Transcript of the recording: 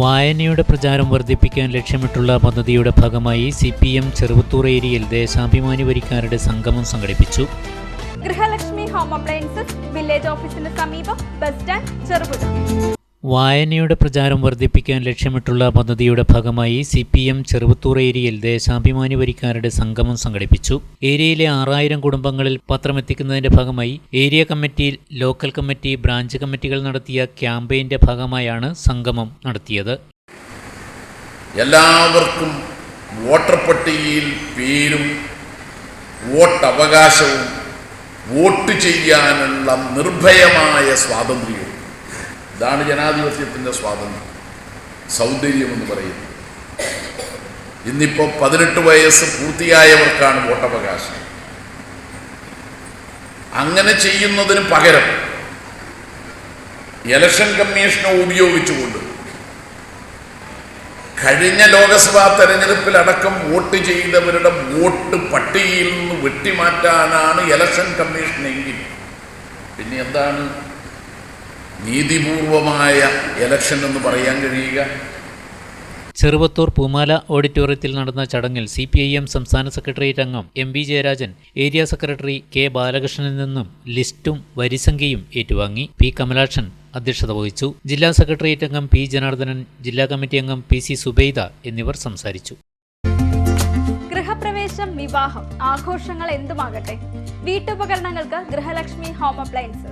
വായനയുടെ പ്രചാരം വർദ്ധിപ്പിക്കാൻ ലക്ഷ്യമിട്ടുള്ള പദ്ധതിയുടെ ഭാഗമായി സി പി എം ചെറുവത്തൂർ ഏരിയയിൽ ദേശാഭിമാനി വരിക്കാരുടെ സംഗമം സംഘടിപ്പിച്ചു. ഗൃഹലക്ഷ്മി ഹോം അപ്ലയൻസസ് വില്ലേജ് ഓഫീസിന് സമീപം ബസ് സ്റ്റാൻഡ് ചെറുപുഴ. വായനയുടെ പ്രചാരം വർദ്ധിപ്പിക്കാൻ ലക്ഷ്യമിട്ടുള്ള പദ്ധതിയുടെ ഭാഗമായി സി പി എം ചെറുവത്തൂർ ഏരിയയിൽ ദേശാഭിമാനി വരിക്കാരുടെ സംഗമം സംഘടിപ്പിച്ചു. ഏരിയയിലെ ആറായിരം കുടുംബങ്ങളിൽ പത്രമെത്തിക്കുന്നതിന്റെ ഭാഗമായി area committee local committee branch കമ്മിറ്റികൾ നടത്തിയ ക്യാമ്പയിന്റെ ഭാഗമായാണ് സംഗമം നടത്തിയത്. എല്ലാവർക്കും വോട്ടർ പട്ടികയിൽ പേരും വോട്ട് അവകാശവും വോട്ട് ചെയ്യാനുള്ള നിർഭയമായ സ്വാതന്ത്ര്യവും. ഇതാണ് ജനാധിപത്യത്തിന്റെ സ്വാതന്ത്ര്യം. സൗന്ദര്യം എന്ന് പറയുന്നത് ഇന്നിപ്പോൾ പതിനെട്ട് വയസ്സ് പൂർത്തിയായവർക്കാണ് വോട്ടവകാശം. അങ്ങനെ ചെയ്യുന്നതിന് പകരം ഇലക്ഷൻ കമ്മീഷനെ ഉപയോഗിച്ചുകൊണ്ട് കഴിഞ്ഞ ലോക്സഭാ തെരഞ്ഞെടുപ്പിൽ അടക്കം വോട്ട് ചെയ്തവരുടെ വോട്ട് പട്ടികയിൽ നിന്ന് വെട്ടിമാറ്റാനാണ് ഇലക്ഷൻ കമ്മീഷൻ എങ്കിൽ പിന്നെ എന്താണ്? നീതിപൂർവമായ ഇലക്ഷൻ എന്ന് പറയാൻ കഴിയുക. ചെറുവത്തൂർ പൂമാല ഓഡിറ്റോറിയത്തിൽ നടന്ന ചടങ്ങിൽ സി പി ഐ എം സംസ്ഥാന സെക്രട്ടേറിയറ്റ് അംഗം M V Jayarajan area secretary K ബാലകൃഷ്ണനിൽ നിന്നും ലിസ്റ്റും വരിസംഖ്യയും ഏറ്റുവാങ്ങി. പി കമലാക്ഷൻ അധ്യക്ഷത വഹിച്ചു. ജില്ലാ സെക്രട്ടേറിയറ്റ് അംഗം പി ജനാർദ്ദനൻ ജില്ലാ കമ്മിറ്റി അംഗം പി സി സുബൈദ എന്നിവർ സംസാരിച്ചു. ഗൃഹപ്രവേശം വിവാഹം ആഘോഷങ്ങൾ എന്തുമാകട്ടെ? വീട്ടുപകരണങ്ങൾക്ക് ഗൃഹലക്ഷ്മി ഹോം അപ്ലയൻസസ്